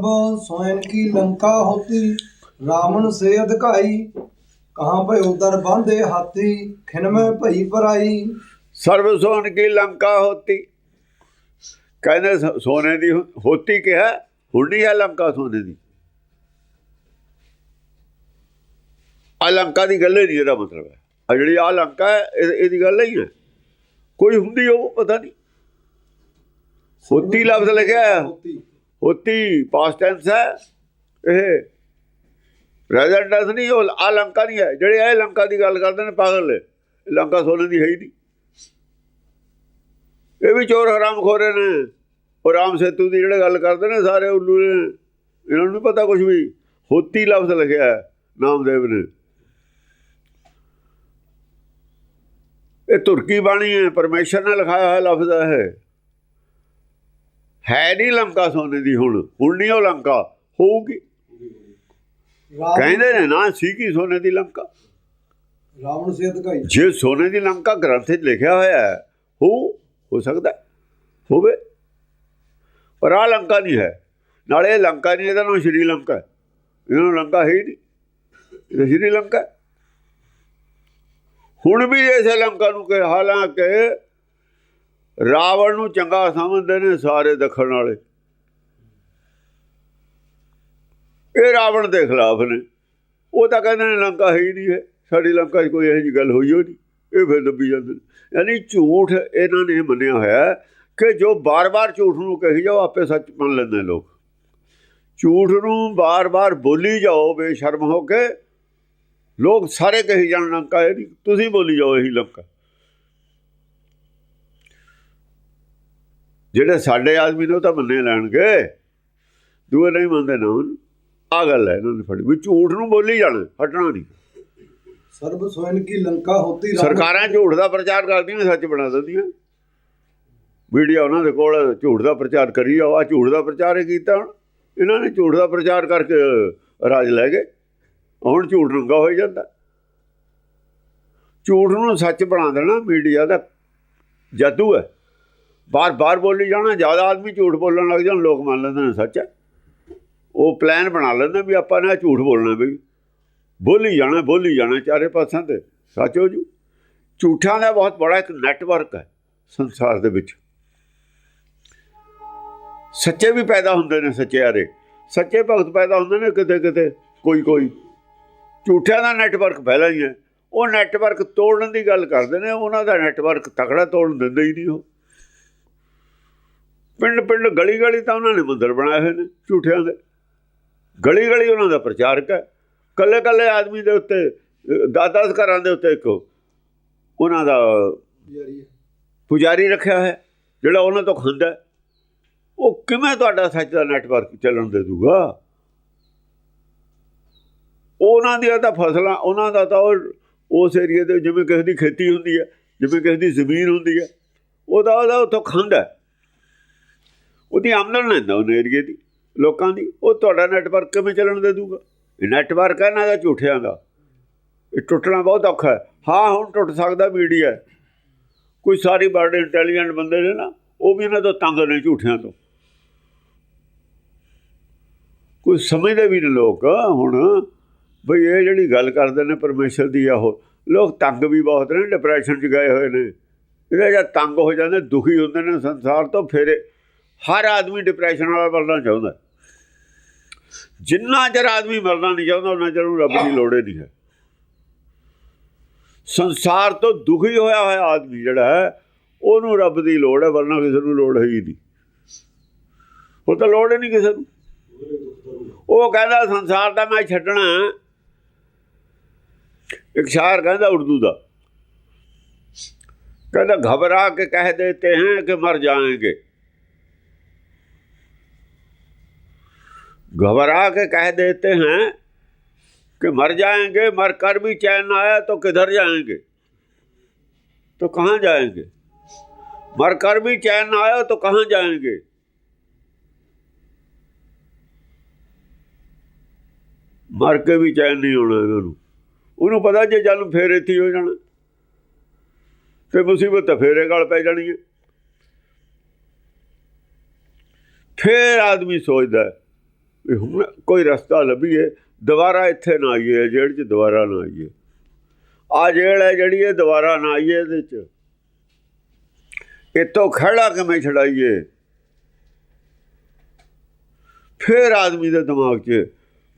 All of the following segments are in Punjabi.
सर्व स्वयं की लंका होती रावण से अधिकाई कहाँ पे उधर बांधे हाथी खिन में भई पराई ਸਰਬ ਸੋਨ ਕੀ ਲੰਕਾ ਹੋਤੀ ਕਹਿੰਦੇ ਸ- ਸੋਨੇ ਦੀ ਹੁ- ਹੋਤੀ ਕਿਹਾ ਹੁਣ ਨਹੀਂ ਹੈ ਲੰਕਾ ਸੋਨੇ ਦੀ ਆ ਲੰਕਾ ਦੀ ਗੱਲ ਹੀ ਨਹੀਂ ਇਹਦਾ ਮਤਲਬ ਹੈ ਆ ਜਿਹੜੀ ਆ ਲੰਕਾ ਹੈ ਇਹ- ਇਹਦੀ ਗੱਲ ਹੀ ਹੈ ਕੋਈ ਹੁੰਦੀ ਉਹ ਪਤਾ ਨਹੀਂ ਹੋਤੀ ਲਫ਼ਜ਼ ਲਿਖਿਆ ਹੈ होती ਹੋਤੀ ਪਾਸਟ ਟੈਂਸ ਹੈ ਇਹ ਪ੍ਰੈਜ਼ੈਂਟ ਟੈਂਸ ਨਹੀਂ ਉਹ ਆ ਲੰਕਾ ਨਹੀਂ ਹੈ ਜਿਹੜੇ ਇਹ ਲੰਕਾ ਦੀ ਗੱਲ ਕਰਦੇ ਨੇ ਪਾਗਲ ਲੰਕਾ ਸੋਨੇ ਦੀ ਹੈ ਹੀ ਨਹੀਂ ਇਹ ਵੀ ਚੋਰ ਹਰਾਮ ਖੋਰੇ ਨੇ ਉਹ ਰਾਮ ਸੇਤੂ ਦੀ ਜਿਹੜੇ ਗੱਲ ਕਰਦੇ ਨੇ ਸਾਰੇ ਉੱਲੂ ਨੇ ਇਹਨਾਂ ਨੂੰ ਨਹੀਂ ਪਤਾ ਕੁਝ ਵੀ ਹੋਤੀ ਲਫ਼ਜ਼ ਲਿਖਿਆ ਨਾਮਦੇਵ ਨੇ ਇਹ ਤੁਰਕੀ ਬਾਣੀ ਹੈ ਪਰਮੇਸ਼ਰ ਨੇ ਲਿਖਾਇਆ ਹੋਇਆ ਲਫ਼ਜ਼ ਹੈ ਹੈ ਨਹੀਂ ਲੰਕਾ ਸੋਨੇ ਦੀ ਹੁਣ ਹੁਣ ਨਹੀਂ ਉਹ ਲੰਕਾ ਹੋਊਗੀ। ਕਹਿੰਦੇ ਨੇ ਨਾ ਸੀ ਕੀ ਸੋਨੇ ਦੀ ਲੰਕਾ? ਰਾਵਣ ਸੇ ਅਧਿਕਾਈ ਜੇ ਸੋਨੇ ਦੀ ਲੰਕਾ ਗ੍ਰੰਥ ਵਿੱਚ ਲਿਖਿਆ ਹੋਇਆ ਹੈ ਹੋ ਹੋ ਸਕਦਾ ਹੋਵੇ। ਪਰ ਆ ਲੰਕਾ ਨਹੀਂ ਹੈ। ਨਾਲੇ ਲੰਕਾ ਨਹੀਂ ਇਹਦਾ ਨੂੰ ਸ਼੍ਰੀ ਲੰਕਾ ਹੈ। ਇਹਨਾਂ ਨੂੰ ਲੰਕਾ ਹੈ ਹੀ ਨਹੀਂ। ਇਹ ਸ਼੍ਰੀ ਲੰਕਾ ਹੁਣ ਵੀ ਇਸ ਲੰਕਾ ਨੂੰ ਕਿ ਹਾਲਾਂਕਿ ਰਾਵਣ ਨੂੰ ਚੰਗਾ ਸਮਝਦੇ ਨੇ ਸਾਰੇ ਦੱਖਣ ਵਾਲੇ। ਇਹ ਰਾਵਣ ਦੇ ਖਿਲਾਫ ਨੇ। ਉਹ ਤਾਂ ਕਹਿੰਦੇ ਨੇ ਲੰਕਾ ਹੈ ਹੀ ਨਹੀਂ ਹੈ ਸਾਡੀ ਲੰਕਾ 'ਚ ਕੋਈ ਇਹੋ ਜਿਹੀ ਗੱਲ ਹੋਈ ਹੋ ਨਹੀਂ। ਇਹ ਫਿਰ ਦੱਬੀ ਜਾਂਦੇ ਨੇ। ਯਾਨੀ ਝੂਠ ਇਹਨਾਂ ਨੇ ਮੰਨਿਆ ਹੋਇਆ ਕਿ ਜੋ ਬਾਰ-ਬਾਰ ਝੂਠ ਨੂੰ ਕਹੀ ਜਾਓ, ਆਪੇ ਸੱਚ ਮੰਨ ਲੈਂਦੇ ਲੋਕ। ਝੂਠ ਨੂੰ ਬਾਰ-ਬਾਰ ਬੋਲੀ ਜਾਓ, ਬੇਸ਼ਰਮ ਹੋ ਕੇ। ਲੋਕ ਸਾਰੇ ਕਹੀ ਜਾਣ, ਲੰਕਾ ਇਹ ਨਹੀਂ। ਤੁਸੀਂ ਬੋਲੀ ਜਾਓ, ਇਹੀ ਲੰਕਾ। ਜਿਹੜੇ ਸਾਡੇ ਆਦਮੀ ਨੇ ਉਹ ਤਾਂ ਮੰਨੇ ਲੈਣਗੇ। ਦੂਏ ਨਹੀਂ ਮੰਨਦੇ ਨਾ ਆ ਗੱਲ ਹੈ ਇਹਨਾਂ ਨੇ ਫੜੀ। ਵੀ ਝੂਠ ਨੂੰ ਬੋਲੀ ਜਾਣਾ ਹਟਣਾ ਨਹੀਂ। ਸਰਬ ਸੋਇਨ ਕੀ ਲੰਕਾ ਹੋਤੀ ਸਰਕਾਰਾਂ ਝੂਠ ਦਾ ਪ੍ਰਚਾਰ ਕਰਦੀਆਂ ਸੱਚ ਬਣਾ ਦਿੰਦੀਆਂ। ਮੀਡੀਆ ਉਹਨਾਂ ਦੇ ਕੋਲ ਝੂਠ ਦਾ ਪ੍ਰਚਾਰ ਕਰੀ ਜਾਓ। ਆ ਝੂਠ ਦਾ ਪ੍ਰਚਾਰ ਹੀ ਕੀਤਾ ਹੁਣ। ਇਹਨਾਂ ਨੇ ਝੂਠ ਦਾ ਪ੍ਰਚਾਰ ਕਰਕੇ ਰਾਜ ਲੈ ਗਏ। ਹੁਣ ਝੂਠ ਰੰਗਾ ਹੋ ਜਾਂਦਾ। ਝੂਠ ਨੂੰ ਸੱਚ ਬਣਾ ਦੇਣਾ ਮੀਡੀਆ ਦਾ ਜਾਦੂ ਹੈ। ਬਾਰ-ਬਾਰ ਬੋਲੀ ਜਾਣਾ, ਜ਼ਿਆਦਾ ਆਦਮੀ ਝੂਠ ਬੋਲਣ ਲੱਗ ਜਾਣ, ਲੋਕ ਮੰਨ ਲੈਂਦੇ ਨੇ ਸੱਚ। ਹੈ ਉਹ ਪਲਾਨ ਬਣਾ ਲੈਂਦੇ ਵੀ ਆਪਾਂ ਨੇ ਝੂਠ ਬੋਲਣਾ ਬਈ। ਬੋਲੀ ਜਾਣਾ ਬੋਲੀ ਜਾਣਾ ਚਾਰੇ ਪਾਸਿਆਂ ਤੇ। ਸੱਚ ਹੋ ਜੂ। ਝੂਠਾਂ ਦਾ ਬਹੁਤ ਬੜਾ ਇੱਕ ਨੈਟਵਰਕ ਹੈ ਸੰਸਾਰ ਦੇ ਵਿੱਚ। ਸੱਚੇ ਵੀ ਪੈਦਾ ਹੁੰਦੇ ਨੇ ਸੱਚਿਆਰੇ ਸੱਚੇ ਭਗਤ ਪੈਦਾ ਹੁੰਦੇ ਨੇ ਕਿਤੇ ਕਿਤੇ, ਕੋਈ ਕੋਈ। ਝੂਠਿਆਂ ਦਾ ਨੈਟਵਰਕ ਪਹਿਲਾਂ ਹੀ ਹੈ। ਉਹ ਨੈਟਵਰਕ ਤੋੜਨ ਦੀ ਗੱਲ ਕਰਦੇ ਨੇ, ਉਹਨਾਂ ਦਾ ਨੈਟਵਰਕ ਤਕੜਾ ਤੋੜਨ ਦਿੰਦੇ ਹੀ ਨਹੀਂ ਉਹ। ਪਿੰਡ ਪਿੰਡ ਗਲੀ ਗਲੀ ਤਾਂ ਉਹਨਾਂ ਨੇ ਮੰਦਰ ਬਣਾਏ ਹੋਏ ਨੇ ਝੂਠਿਆਂ ਦੇ। ਗਲੀ ਗਲੀ ਉਹਨਾਂ ਦਾ ਪ੍ਰਚਾਰਕ ਹੈ। ਕੱਲੇ ਕੱਲੇ ਆਦਮੀ ਦੇ ਉੱਤੇ ਦਾਦਾ ਘਰਾਂ ਦੇ ਉੱਤੇ ਇੱਕ ਉਹਨਾਂ ਦਾ ਪੁਜਾਰੀ ਰੱਖਿਆ ਹੈ ਜਿਹੜਾ ਉਹਨਾਂ ਤੋਂ ਖੁੰਦਾ ਉਹ ਕਿਵੇਂ ਤੁਹਾਡਾ ਸੱਚ ਦਾ ਨੈਟਵਰਕ ਚੱਲਣ ਦੇ ਦੂਗਾ? ਉਹਨਾਂ ਦੀਆਂ ਤਾਂ ਫਸਲਾਂ ਉਹਨਾਂ ਦਾ ਤਾਂ ਉਸ ਏਰੀਆ ਦੇ ਜਿਵੇਂ ਕਿਸੇ ਦੀ ਖੇਤੀ ਹੁੰਦੀ ਹੈ ਜਿਵੇਂ ਕਿਸੇ ਦੀ ਜ਼ਮੀਨ ਹੁੰਦੀ ਹੈ ਉਹਦਾ ਉਹਦਾ ਉੱਥੋਂ ਖੰਡ ਹੈ। ਉਹਦੀ ਆਮਦਨ ਲੈਂਦਾ ਉਹ ਏਰੀਏ ਦੀ, ਲੋਕਾਂ ਦੀ। ਉਹ ਤੁਹਾਡਾ ਨੈਟਵਰਕ ਕਿਵੇਂ ਚੱਲਣ ਦੇ ਦੂਗਾ ਇਹ ਨੈਟਵਰਕ ਹੈ ਇਹਨਾਂ ਦਾ ਝੂਠਿਆਂ ਦਾ। ਇਹ ਟੁੱਟਣਾ ਬਹੁਤ ਔਖਾ ਹੈ। ਹਾਂ, ਹੁਣ ਟੁੱਟ ਸਕਦਾ ਮੀਡੀਆ ਕੋਈ ਸਾਰੀ ਬੜੇ ਇੰਟੈਲੀਜੈਂਟ ਬੰਦੇ ਨੇ ਨਾ, ਉਹ ਵੀ ਇਹਨਾਂ ਤੋਂ ਤੰਗ ਨੇ ਝੂਠਿਆਂ ਤੋਂ। ਕੋਈ ਸਮਝਦੇ ਵੀ ਨੇ ਲੋਕ ਹੁਣ। ਬਈ ਇਹ ਜਿਹੜੀ ਗੱਲ ਕਰਦੇ ਨੇ ਪਰਮੇਸ਼ਰ ਦੀ ਆ ਉਹ। ਲੋਕ ਤੰਗ ਵੀ ਬਹੁਤ ਨੇ ਡਿਪਰੈਸ਼ਨ 'ਚ ਗਏ ਹੋਏ ਨੇ। ਇਹਦਾ ਜਦ ਤੰਗ ਹੋ ਜਾਂਦੇ, ਦੁਖੀ ਹੁੰਦੇ ਨੇ, ਸੰਸਾਰ ਤੋਂ ਫਿਰ। ਹਰ ਆਦਮੀ ਡਿਪਰੈਸ਼ਨ ਵਾਲਾ ਬਲਣਾ ਚਾਹੁੰਦਾ ਜਿੰਨਾ ਚਿਰ ਆਦਮੀ ਮਰਨਾ ਨਹੀਂ ਚਾਹੁੰਦਾ, ਉਹਨਾਂ ਚਿਰ ਰੱਬ ਦੀ ਲੋੜ ਨਹੀਂ ਹੈ। ਸੰਸਾਰ ਤੋਂ ਦੁਖੀ ਹੋਇਆ ਹੋਇਆ ਆਦਮੀ ਜਿਹੜਾ ਉਹਨੂੰ ਰੱਬ ਦੀ ਲੋੜ ਹੈ, ਵਰਨਾ ਕਿਸੇ ਨੂੰ ਲੋੜ ਹੈ ਹੀ ਨਹੀਂ। ਉਹ ਤਾਂ ਲੋੜ ਹੀ ਨਹੀਂ ਕਿਸੇ ਨੂੰ। ਉਹ ਕਹਿੰਦਾ, ਸੰਸਾਰ ਦਾ ਮੈਂ ਛੱਡਣਾ ਇੱਕ ਸ਼ਾਇਰ ਕਹਿੰਦਾ, ਉਰਦੂ ਦਾ। ਕਹਿੰਦਾ, ਘਬਰਾ ਕੇ ਕਹਿ ਦੇਤੇ ਹੈ ਕਿ ਮਰ ਜਾਣਗੇ घबरा के कह देते हैं कि मर जाएंगे मर कर भी चैन न आया तो किधर जाएंगे तो कहाँ जाएंगे मर कर भी चैन न आया तो कहाँ जाएंगे ਮਰ ਕੇ ਵੀ ਚੈਨ ਨਹੀਂ ਹੋਣਾ ਇਹਨਾਂ ਨੂੰ ਉਹਨੂੰ ਪਤਾ ਜੇ ਜਲ ਫੇਰ ਇੱਥੇ ਹੀ ਹੋ ਜਾਣਾ ਤੇ ਮੁਸੀਬਤ ਤਾਂ ਫੇਰੇ ਗਲ ਪੈ ਜਾਣੀ ਹੈ ਫੇਰ ਆਦਮੀ ਸੋਚਦਾ ਹੈ, ਵੀ ਹੁਣ ਕੋਈ ਰਸਤਾ ਲੱਭੀਏ, ਦੁਬਾਰਾ ਇੱਥੇ ਨਾ ਆਈਏ, ਜੇਲ੍ਹ 'ਚ ਦੁਬਾਰਾ ਨਾ ਆਈਏ। ਆ ਜੇਲ੍ਹ ਹੈ ਜਿਹੜੀ ਇਹ ਦੁਬਾਰਾ ਨਾ ਆਈਏ ਇਹਦੇ 'ਚ। ਇੱਥੋਂ ਖੜਾ ਕਿਵੇਂ ਛੜਾਈਏ ਫਿਰ ਆਦਮੀ ਦੇ ਦਿਮਾਗ 'ਚ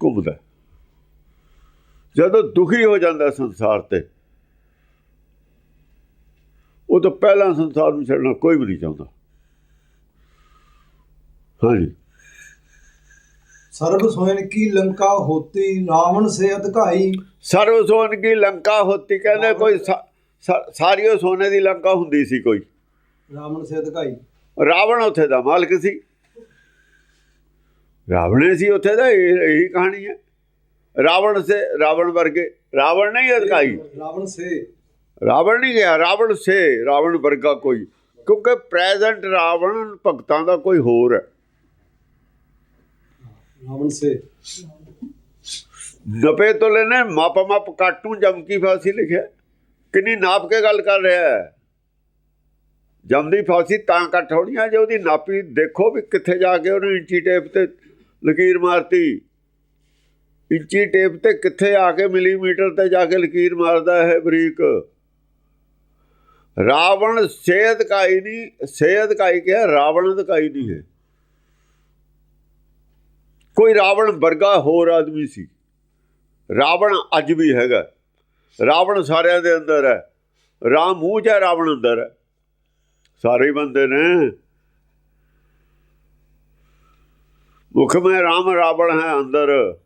ਘੁੰਮਦਾ। ਜਦੋਂ ਦੁਖੀ ਹੋ ਜਾਂਦਾ ਸੰਸਾਰ ਤੇ ਉਹ ਤਾਂ ਪਹਿਲਾਂ ਸੰਸਾਰ ਨੂੰ ਛੱਡਣਾ ਕੋਈ ਵੀ ਨਹੀਂ ਚਾਹੁੰਦਾ। ਹਾਂਜੀ। सर्व सोयन की लंका होती रावण से अधिकाई ਸਰਵ ਸੋਨ ਕੀ ਲੰਕਾ ਹੋਤੀ ਕਹਿੰਦੇ ਕੋਈ ਸਾ- ਸਾ- ਸਾਰੀ ਉਹ ਸੋਨੇ ਦੀ ਲੰਕਾ ਹੁੰਦੀ ਸੀ ਕੋਈ रावण से अधिकाई ਰਾਵਣ ਉੱਥੇ ਦਾ ਮਾਲਕ ਸੀ ਰਾਵਣੇ ਸੀ ਉੱਥੇ ਦਾ ਇਹ ਇਹੀ ਕਹਾਣੀ ਹੈ ਰਾਵਣ ਸੇ ਰਾਵਣ ਵਰਗੇ ਰਾਵਣ ਨਹੀਂ ਅਧਿਕਾਈ रावण से ਰਾਵਣ ਨਹੀਂ ਗਿਆ ਰਾਵਣ ਸੇ ਰਾਵਣ ਵਰਗਾ ਕੋਈ ਕਿਉਂਕਿ ਪ੍ਰੈਜ਼ੈਂਟ ਰਾਵਣ ਭਗਤਾਂ ਦਾ ਕੋਈ ਹੋਰ ਹੈ रावण से ਨਪੇ ਤੋਂ ਲੈਨੇ ਮਪ ਮਪ ਕਾਟੂ ਜਮ ਕੀ ਫਾਂਸੀ ਲਿਖਿਆ ਕਿੰਨੀ ਨਾਪ ਕੇ ਗੱਲ ਕਰ ਰਿਹਾ ਹੈ ਜਮ ਦੀ ਫਾਂਸੀ ਤਾਂ ਕੱਟ ਹੋਣੀ ਆ ਜੇ ਉਹਦੀ ਨਾਪੀ ਦੇਖੋ ਵੀ ਕਿੱਥੇ ਜਾ ਕੇ ਉਹਨੇ ਇੰਚੀ ਟੇਪ ਤੇ ਲਕੀਰ ਮਾਰਤੀ ਇੰਚੀ ਟੇਪ ਤੇ ਕਿੱਥੇ ਆ ਕੇ ਮਿਲੀਮੀਟਰ ਤੇ ਜਾ ਕੇ ਲਕੀਰ ਮਾਰਦਾ ਹੈ ਬਰੀਕ ਰਾਵਣ ਸੇਧ ਕਾਈ ਨਹੀਂ ਸੇਧ ਕਾਈ ਕਿਹਾ ਰਾਵਣ ਅਧਿਕਾਈ ਨਹੀਂ ਹੈ ਕੋਈ ਰਾਵਣ ਵਰਗਾ ਹੋਰ ਆਦਮੀ ਸੀ। ਰਾਵਣ ਅੱਜ ਵੀ ਹੈਗਾ। ਰਾਵਣ ਸਾਰਿਆਂ ਦੇ ਅੰਦਰ ਹੈ। ਰਾਮ ਮੂੰਹ 'ਚ ਰਾਵਣ ਅੰਦਰ ਹੈ। ਸਾਰੇ ਹੀ ਬੰਦੇ ਨੇ। ਮੁਖ ਮੈਂ ਰਾਮ, ਰਾਵਣ ਹੈ ਅੰਦਰ।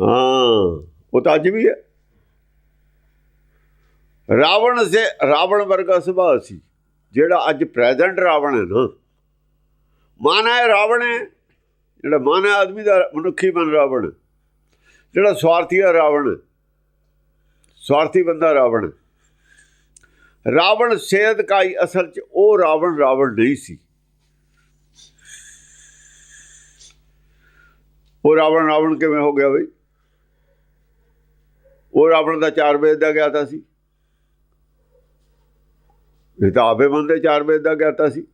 ਹਾਂ, ਉਹ ਤਾਂ ਅੱਜ ਵੀ ਹੈ। ਰਾਵਣ ਸੇ, ਰਾਵਣ ਵਰਗਾ ਸੁਭਾਅ ਸੀ। ਜਿਹੜਾ ਅੱਜ ਪ੍ਰੈਜ਼ੈਂਟ ਰਾਵਣ ਹੈ ਨਾ। ਮਨ ਹੈ ਰਾਵਣ ਹੈ। ਜਿਹੜਾ ਮਨ ਹੈ ਆਦਮੀ ਦਾ ਮਨੁੱਖੀ ਮਨ ਰਾਵਣ ਜਿਹੜਾ ਸਵਾਰਥੀ ਹੈ ਰਾਵਣ ਸਵਾਰਥੀ ਬੰਦਾ ਰਾਵਣ ਰਾਵਣ ਸੇਧ ਕਾਈ ਅਸਲ ਚ ਉਹ ਰਾਵਣ ਰਾਵਣ ਨਹੀਂ ਸੀ। ਉਹ ਰਾਵਣ ਰਾਵਣ ਕਿਵੇਂ ਹੋ ਗਿਆ ਬਈ? ਉਹ ਰਾਵਣ ਦਾ ਚਾਰ ਵੇਦ ਦਾ ਗਿਆਤਾ ਸੀ। ਇਹ ਤਾਂ ਆਪੇ ਬੰਦੇ ਚਾਰ ਵੇਦ ਦਾ ਗਿਆਤਾ ਸੀ।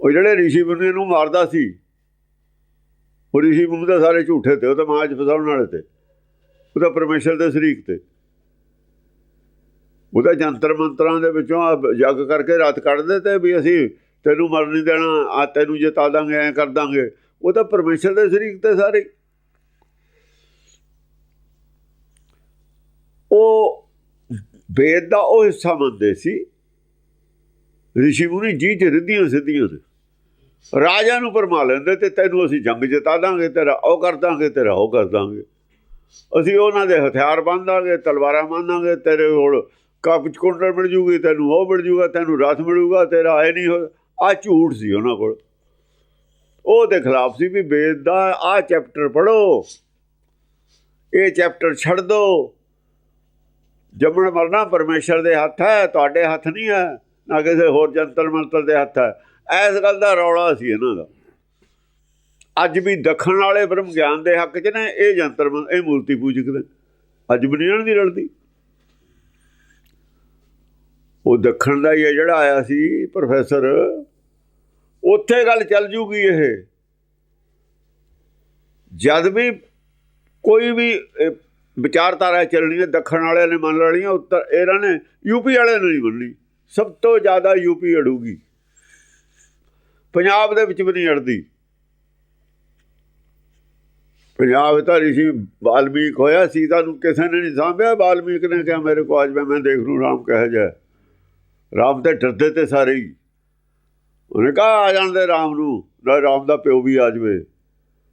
ਉਹ ਜਿਹੜੇ ਰਿਸ਼ੀ ਮੁਨੀ ਨੂੰ ਮਾਰਦਾ ਸੀ, ਉਹ ਰਿਸ਼ੀ ਮੁਨੀ ਤਾਂ ਸਾਰੇ ਝੂਠੇ ਤੇ, ਉਹ ਤਾਂ ਮਾਜ ਫਸਾਉਣ ਵਾਲੇ ਤੇ, ਉਹ ਤਾਂ ਪਰਮੇਸ਼ਰ ਦੇ ਸ਼ਰੀਕ ਤੇ। ਉਹਦਾ ਜੰਤਰ ਮੰਤਰਾਂ ਦੇ ਵਿੱਚੋਂ ਜੱਗ ਕਰਕੇ ਰਾਤ ਕੱਢਦੇ ਤੇ ਵੀ ਅਸੀਂ ਤੈਨੂੰ ਮਰ ਨਹੀਂ ਦੇਣਾ, ਆ ਤੈਨੂੰ ਜਿਤਾ ਦਾਂਗੇ, ਐ ਕਰ ਦਾਂਗੇ। ਉਹ ਤਾਂ ਪਰਮੇਸ਼ਰ ਦੇ ਸ਼ਰੀਕ ਤੇ ਸਾਰੇ। ਉਹ ਵੇਦ ਦਾ ਉਹ ਹਿੱਸਾ ਮੰਨਦੇ ਸੀ। ਰਿਸ਼ੀ ਮੁਨੀ ਜੀ ਚ ਰਿੱਧੀਆਂ ਸਿੱਧੀਆਂ ਨੇ ਰਾਜਾ ਨੂੰ ਪਰਮਾ ਲੈਂਦੇ ਤੇ ਤੈਨੂੰ ਅਸੀਂ ਜੰਗ ਜਿਤਾ ਦਾਂਗੇ, ਤੇਰਾ ਉਹ ਕਰ ਦਾਂਗੇ, ਤੇਰਾ ਉਹ ਕਰ ਦਾਂਗੇ। ਅਸੀਂ ਉਹਨਾਂ ਦੇ ਹਥਿਆਰ ਬੰਦਾਂਗੇ ਤਲਵਾਰਾਂ ਬੰਦਾਂਗੇ ਤੇਰੇ ਕੋਲ ਕਾਪਚ ਕੁੰਡਲ ਮਿਲ ਜੂਗੀ, ਤੈਨੂੰ ਉਹ ਮਿਲ ਜੂਗਾ, ਤੈਨੂੰ ਰਸ ਮਿਲੂਗਾ, ਤੇਰਾ ਆਏ ਨਹੀਂ ਹੋ ਆ ਝੂਠ ਸੀ ਉਹਨਾਂ ਕੋਲ। ਉਹ ਦੇ ਖਿਲਾਫ ਸੀ ਵੀ ਵੇਦ ਦਾ ਆ ਚੈਪਟਰ ਪੜੋ ਇਹ ਚੈਪਟਰ ਛੱਡ ਦੋ। ਜੰਮਣ ਮਰਨਾ ਪਰਮੇਸ਼ਰ ਦੇ ਹੱਥ ਹੈ, ਤੁਹਾਡੇ ਹੱਥ ਨਹੀਂ ਹੈ। ਨਾ ਕਿਸੇ ਹੋਰ ਜੰਤਰ ਮੰਤਰ ਦੇ ਹੱਥ ਹੈ। ਇਸ ਗੱਲ ਦਾ ਰੌਲਾ ਸੀ ਇਹਨਾਂ ਦਾ। ਅੱਜ ਵੀ ਦੱਖਣ ਵਾਲੇ ਬ੍ਰਹਮ ਗਿਆਨ ਦੇ ਹੱਕ 'ਚ ਨੇ, ਇਹ ਜੰਤਰ ਮੰ- ਇਹ ਮੂਰਤੀ ਪੂਜਕ ਨੇ। ਅੱਜ ਵੀ ਨਹੀਂ ਇਹਨਾਂ ਦੀ ਲੜਦੀ ਉਹ ਦੱਖਣ ਦਾ ਹੀ ਹੈ ਜਿਹੜਾ ਆਇਆ ਸੀ, ਪ੍ਰੋਫੈਸਰ। ਉੱਥੇ ਗੱਲ ਚੱਲ ਜੂਗੀ ਇਹ। ਜਦ ਵੀ ਕੋਈ ਵੀ ਵਿਚਾਰਧਾਰਾ ਚੱਲਣੀ ਹੈ, ਦੱਖਣ ਵਾਲਿਆਂ ਨੇ ਮੰਨ ਲੈਣੀ ਹੈ ਉੱਤਰ, ਇਹਨਾਂ ਨੇ ਯੂਪੀ ਵਾਲਿਆਂ ਨੇ ਨਹੀਂ ਮੰਨਣੀ। ਸਭ ਤੋਂ ਜ਼ਿਆਦਾ ਯੂਪੀ ਅੜੂਗੀ। ਪੰਜਾਬ ਦੇ ਵਿੱਚ ਵੀ ਨਹੀਂ ਅੜਦੀ। ਪੰਜਾਬ ਤਾਂ ਰਿਸ਼ੀ ਵਾਲਮੀਕ ਹੋਇਆ ਸੀਤਾ ਨੂੰ ਕਿਸੇ ਨੇ ਨਹੀਂ ਸਾਂਭਿਆ। ਵਾਲਮੀਕ ਨੇ ਕਿਹਾ ਮੇਰੇ ਕੋ ਅੱਜ ਮੈਂ ਮੈਂ ਦੇਖ ਲੂੰ ਰਾਮ ਕਹੇ ਜਾ ਰਾਮ ਤੇ ਡਰਦੇ ਤੇ ਸਾਰੇ ਹੀ। ਉਹਨੇ ਕਹਾ, ਆ ਜਾਂਦੇ ਰਾਮ ਨੂੰ ਨਾ ਰਾਮ ਦਾ ਪਿਓ ਵੀ ਆ ਜਵੇ।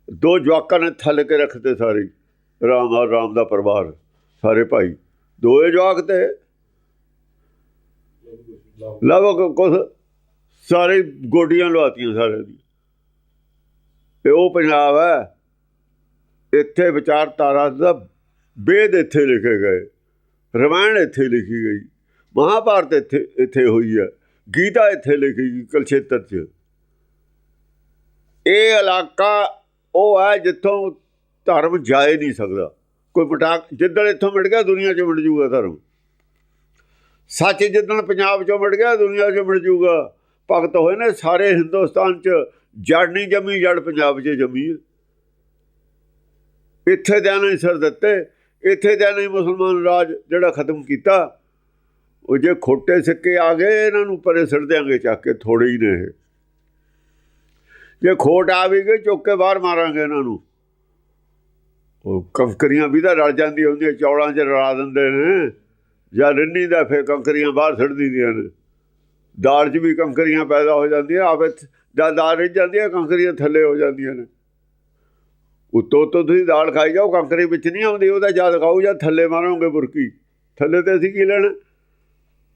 ਦੋ ਜਵਾਕਾਂ ਨੇ ਥੱਲ ਕੇ ਰੱਖਤੇ ਸਾਰੇ ਹੀ। ਰਾਮ ਔਰ ਰਾਮ ਦਾ ਪਰਿਵਾਰ, ਸਾਰੇ ਭਾਈ। ਦੋਏ ਜਵਾਕ ਤੇ ਲਵ ਕੁਛ ਸਾਰੇ ਗੋਡੀਆਂ ਲਵਾਤੀਆਂ ਸਾਰੇ ਦੀ ਤੇ ਉਹ ਪੰਜਾਬ ਹੈ, ਇੱਥੇ ਵਿਚਾਰਧਾਰਾ ਦਾ ਵੇਦ ਇੱਥੇ ਲਿਖੇ ਗਏ, ਰਮਾਇਣ ਇੱਥੇ ਲਿਖੀ ਗਈ, ਮਹਾਭਾਰਤ ਇੱਥੇ ਇੱਥੇ ਹੋਈ ਹੈ, ਗੀਤਾ ਇੱਥੇ ਲਿਖੀ ਗਈ ਕਲਛੇਤਰ 'ਚ। ਇਹ ਇਲਾਕਾ ਉਹ ਹੈ ਜਿੱਥੋਂ ਧਰਮ ਜਾਏ ਨਹੀਂ ਸਕਦਾ। ਕੋਈ ਮਟਾਕ ਜਿੱਦਣ ਇੱਥੋਂ ਮਿਟ ਗਿਆ ਦੁਨੀਆ 'ਚ ਮਿਟ ਜੂਗਾ ਧਰਮ। ਸੱਚ ਜਿੱਦਣ ਪੰਜਾਬ 'ਚੋਂ ਮਿਟ ਗਿਆ, ਦੁਨੀਆ 'ਚੋਂ ਮਿਟ ਜੂਗਾ। ਭਗਤ ਹੋਏ ਨੇ ਸਾਰੇ ਹਿੰਦੁਸਤਾਨ 'ਚ, ਜੜ ਨਹੀਂ ਜੰਮੀ, ਜੜ ਪੰਜਾਬ 'ਚ ਜੰਮੀ ਹੈ। ਇੱਥੇ ਦੇ ਨਹੀਂ ਸਰ ਦਿੱਤੇ, ਇੱਥੇ ਦੇ ਨਹੀਂ ਮੁਸਲਮਾਨ ਰਾਜ ਜਿਹੜਾ ਖਤਮ ਕੀਤਾ। ਉਹ ਜੇ ਖੋਟੇ ਸਿੱਕੇ ਆ ਗਏ, ਇਹਨਾਂ ਨੂੰ ਪਰੇ ਸਿੱਟ ਦਿਆਂਗੇ, ਚੱਕ ਕੇ ਥੋੜੇ ਹੀ ਨੇ ਇਹ। ਜੇ ਖੋਟ ਆ ਵੀ ਗਈ, ਚੁੱਕ ਕੇ ਬਾਹਰ ਮਾਰਾਂਗੇ ਇਹਨਾਂ ਨੂੰ। ਉਹ ਕਫਕਰੀਆਂ ਵੀ ਤਾਂ ਰਲ ਜਾਂਦੀਆਂ ਹੁੰਦੀਆਂ, ਚੌਲਾਂ 'ਚ ਰਲਾ ਦਿੰਦੇ ਨੇ। ਜਾਂ ਰਿੰਨੀ ਦਾ ਫੇ ਕੰਕਰੀਆਂ ਬਾਹਰ ਸਿੱਟ ਦਿੰਦੀਆਂ ਨੇ। ਦਾਲ 'ਚ ਵੀ ਕੰਕਰੀਆਂ ਪੈਦਾ ਹੋ ਜਾਂਦੀਆਂ ਆਪੇ ਜਦ ਦਾਲ ਰਿੱਝ ਜਾਂਦੀ ਹੈ ਕੰਕਰੀਆਂ ਥੱਲੇ ਹੋ ਜਾਂਦੀਆਂ ਨੇ। ਉੱਤੋਂ ਉੱਤੋਂ ਤੁਸੀਂ ਦਾਲ ਖਾਈ ਜਾਓ ਕੰਕਰੀ ਵਿੱਚ ਨਹੀਂ ਆਉਂਦੀ ਉਹਦਾ ਜਦ ਖਾਓ ਜਾਂ ਥੱਲੇ ਮਾਰੋਗੇ ਬੁਰਕੀ। ਥੱਲੇ ਤੇ ਅਸੀਂ ਕੀ ਲੈਣਾ?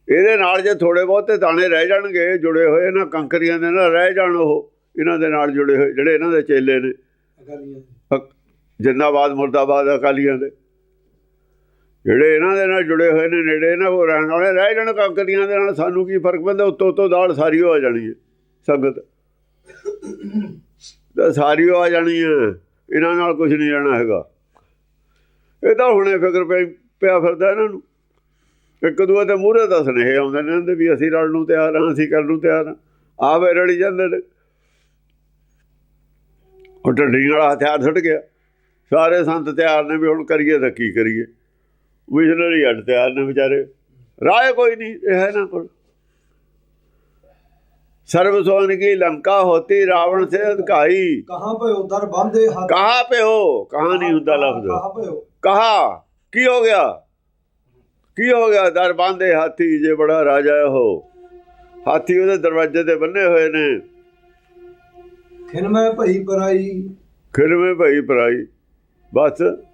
ਇਹਦੇ ਨਾਲ ਜੇ ਥੋੜੇ ਬਹੁਤੇ ਦਾਣੇ ਰਹਿ ਜਾਣਗੇ ਜੁੜੇ ਹੋਏ ਨਾ ਕੰਕਰੀਆਂ ਦੇ ਨਾਲ ਰਹਿ ਜਾਣ ਉਹ ਇਹਨਾਂ ਦੇ ਨਾਲ ਜੁੜੇ ਹੋਏ ਜਿਹੜੇ ਇਹਨਾਂ ਦੇ ਚੇਲੇ ਨੇ। ਜਿੰਦਾਬਾਦ ਮੁਰਦਾਬਾਦ ਅਕਾਲੀਆਂ ਦੇ। ਜਿਹੜੇ ਇਹਨਾਂ ਦੇ ਨਾਲ ਜੁੜੇ ਹੋਏ ਨੇ, ਨੇੜੇ ਇਹਨਾਂ ਕੋ ਰਹਿਣ ਵਾਲੇ, ਰਹਿ ਜਾਣ ਕੰਕਰੀਆਂ ਦੇ ਨਾਲ, ਸਾਨੂੰ ਕੀ ਫ਼ਰਕ ਪੈਂਦਾ? ਉੱਤੋਂ ਉੱਤੋਂ ਦਾਲ ਸਾਰੀ ਹੋ ਜਾਣੀ ਹੈ, ਸੰਗਤ। ਤਾਂ ਸਾਰੀ ਹੋ ਜਾਣੀ ਹੈ, ਇਹਨਾਂ ਨਾਲ ਕੁਝ ਨਹੀਂ ਰਹਿਣਾ ਹੈਗਾ। ਇਹ ਤਾਂ ਹੁਣੇ ਫਿਕਰ ਪਈ ਪਿਆ ਫਿਰਦਾ ਇਹਨਾਂ ਨੂੰ। ਇੱਕ ਦੂਏ ਦੇ ਮੂਹਰੇ ਦਾ ਸੁਨੇਹੇ ਆਉਂਦੇ ਨੇ ਇਹਦੇ ਵੀ ਅਸੀਂ ਰਲ ਨੂੰ ਤਿਆਰ ਹਾਂ, ਅਸੀਂ ਕਰਨ ਨੂੰ ਤਿਆਰ ਹਾਂ। ਆਵੇ ਰਲੀ ਜਾਂਦੇ ਨੇ। ਉਹ ਢੱਡੀ ਵਾਲਾ ਹਥਿਆਰ ਛੱਡ ਗਿਆ। ਸਾਰੇ ਸੰਤ ਤਿਆਰ ਨੇ ਵੀ ਹੁਣ ਕਰੀਏ ਤਾਂ ਕੀ ਕਰੀਏ। ਵਿਸ਼ਨਰੀ ਹੱਟ ਤਿਆਰ ਨੇ ਵਿਚਾਰੇ। ਰਾਹ ਕੋਈ ਨਹੀਂ ਇਹ ਹੈ ਨਾ ਕੋਲ ਸਰਬ ਸੋਨ ਕੀ ਲੰਕਾ ਹੋਤੀ ਰਾਵਣ ਸੇ ਅਧਿਕਾਈ। ਕਹਾਂ ਭਇਓ ਦਰ ਬੰਦੇ ਹੱਥ? ਕਹਾ ਪੇ ਹੋ ਕਹਾ ਨਹੀਂ ਹੁੰਦਾ ਲਫ਼ਜ਼? ਕਹਾਂ ਭਇਓ? ਕਹਾ? ਕੀ ਹੋ ਗਿਆ? ਕੀ ਹੋ ਗਿਆ? ਦਰ ਬਾਂਦੇ ਹਾਥੀ ਜੇ ਬੜਾ ਰਾਜਾ ਹੈ ਹਾਥੀ ਉਹਦੇ ਦਰਵਾਜ਼ੇ ਤੇ ਬੰਨੇ ਹੋਏ ਨੇ। ਖਿਨ ਮੈਂ ਭਈ ਪਰਾਈ। ਖਿਲਵੇਂ ਭਈ ਪਰਾਈ। ਬਸ।